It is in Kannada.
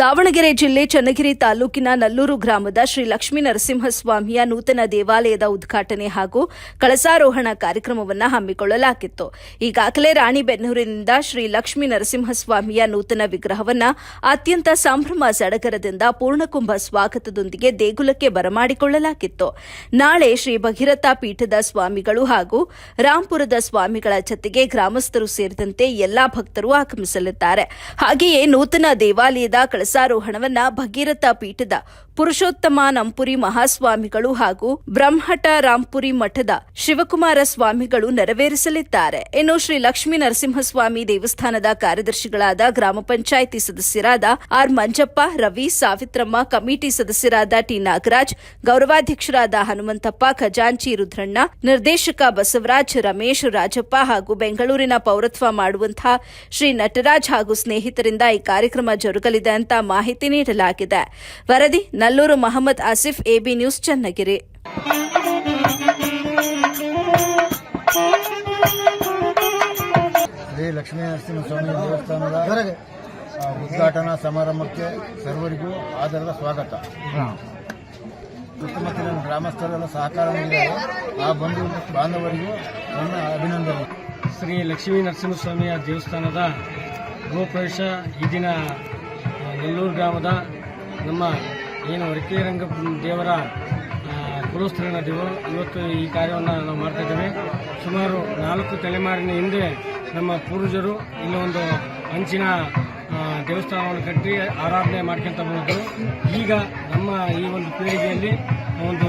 ದಾವಣಗೆರೆ ಜಿಲ್ಲೆ ಚನ್ನಗಿರಿ ತಾಲೂಕಿನ ನಲ್ಲೂರು ಗ್ರಾಮದ ಶ್ರೀ ಲಕ್ಷ್ಮೀ ನರಸಿಂಹಸ್ವಾಮಿಯ ನೂತನ ದೇವಾಲಯದ ಉದ್ಘಾಟನೆ ಹಾಗೂ ಕಳಸಾರೋಹಣ ಕಾರ್ಯಕ್ರಮವನ್ನು ಹಮ್ಮಿಕೊಳ್ಳಲಾಗಿತ್ತು. ಈಗಾಗಲೇ ರಾಣಿಬೆನ್ನೂರಿನಿಂದ ಶ್ರೀ ಲಕ್ಷ್ಮೀ ನರಸಿಂಹಸ್ವಾಮಿಯ ನೂತನ ವಿಗ್ರಹವನ್ನು ಅತ್ಯಂತ ಸಂಭ್ರಮ ಸಡಗರದಿಂದ ಪೂರ್ಣಕುಂಭ ಸ್ವಾಗತದೊಂದಿಗೆ ದೇಗುಲಕ್ಕೆ ಬರಮಾಡಿಕೊಳ್ಳಲಾಗಿತ್ತು. ನಾಳೆ ಶ್ರೀ ಭಗೀರಥ ಪೀಠದ ಸ್ವಾಮಿಗಳು ಹಾಗೂ ರಾಂಪುರದ ಸ್ವಾಮಿಗಳ ಜತೆಗೆ ಗ್ರಾಮಸ್ಥರು ಸೇರಿದಂತೆ ಎಲ್ಲಾ ಭಕ್ತರು ಆಗಮಿಸಲಿದ್ದಾರೆ. ಹಾಗೆಯೇ ನೂತನ ದೇವಾಲಯದ ಕಳಸಾರೋಹಣವನ್ನ ಭಗೀರಥ ಪೀಠದ ಪುರುಷೋತ್ತಮ ನಂಪುರಿ ಮಹಾಸ್ವಾಮಿಗಳು ಹಾಗೂ ಬ್ರಹ್ಮಟ ರಾಂಪುರಿ ಮಠದ ಶಿವಕುಮಾರ ಸ್ವಾಮಿಗಳು ನೆರವೇರಿಸಲಿದ್ದಾರೆ. ಇನ್ನು ಶ್ರೀ ಲಕ್ಷ್ಮೀ ನರಸಿಂಹಸ್ವಾಮಿ ದೇವಸ್ಥಾನದ ಕಾರ್ಯದರ್ಶಿಗಳಾದ ಗ್ರಾಮ ಪಂಚಾಯಿತಿ ಸದಸ್ಯರಾದ ಆರ್ ಮಂಜಪ್ಪ, ರವಿ, ಸಾವಿತ್ರಮ್ಮ, ಕಮಿಟಿ ಸದಸ್ಯರಾದ ಟಿ ನಾಗರಾಜ್, ಗೌರವಾಧ್ಯಕ್ಷರಾದ ಹನುಮಂತಪ್ಪ, ಖಜಾಂಚಿ ರುದ್ರಣ್ಣ, ನಿರ್ದೇಶಕ ಬಸವರಾಜ್, ರಮೇಶ್, ರಾಜಪ್ಪ ಹಾಗೂ ಬೆಂಗಳೂರಿನ ಪೌರತ್ವ ಮಾಡುವಂತಹ ಶ್ರೀ ನಟರಾಜ್ ಹಾಗೂ ಸ್ನೇಹಿತರಿಂದ ಈ ಕಾರ್ಯಕ್ರಮ ಜರುಗಲಿದೆ ಅಂತ ಮಾಹಿತಿ ನೀಡಲಾಗಿದೆ. ವರದಿ ನಲ್ಲೂರು ಮಹಮ್ಮದ್ ಆಸಿಫ್ ಎಬಿ ನ್ಯೂಸ್ ಚನ್ನಗಿರಿ. ಶ್ರೀ ಲಕ್ಷ್ಮೀ ನರಸಿಂಹಸ್ವಾಮಿ ದೇವಸ್ಥಾನದ ಉದ್ಘಾಟನಾ ಸಮಾರಂಭಕ್ಕೆ ಸರ್ವರಿಗೂ ಆದರದ ಸ್ವಾಗತ. ಸುತ್ತಮುತ್ತಲಿನ ಗ್ರಾಮಸ್ಥರೆಲ್ಲ ಸಹಕಾರ ನೀಡಿದ್ದಾರೆ ಆ ಬಂಧು ಬಾಂಧವರಿಗೂ ನನ್ನ ಅಭಿನಂದನೆ. ಶ್ರೀ ಲಕ್ಷ್ಮೀ ನರಸಿಂಹಸ್ವಾಮಿಯ ದೇವಸ್ಥಾನದ ಗೃಹಪ್ರವೇಶ ಈ ದಿನ ನೆಲ್ಲೂರು ಗ್ರಾಮದ ನಮ್ಮ ಏನು ರಂಗ ದೇವರ ಆ, ಕುಲಸ್ಥಳ ನದಿವು ಇವತ್ತು ಈ ಕಾರ್ಯವನ್ನು ನಾವು ಮಾಡ್ತಾ ಇದ್ದೇವೆ. ಸುಮಾರು ನಾಲ್ಕು ತಲೆಮಾರಿನ ಹಿಂದೆ ನಮ್ಮ ಪೂರ್ವಜರು ಇಲ್ಲಿ ಒಂದು ಅಂಚಿನ ದೇವಸ್ಥಾನವನ್ನು ಕಟ್ಟಿ ಆರಾಧನೆ ಮಾಡ್ಕೊಂತ ಬಂದಿದ್ದರು. ಈಗ ನಮ್ಮ ಈ ಒಂದು ಪೀಳಿಗೆಯಲ್ಲಿ ಒಂದು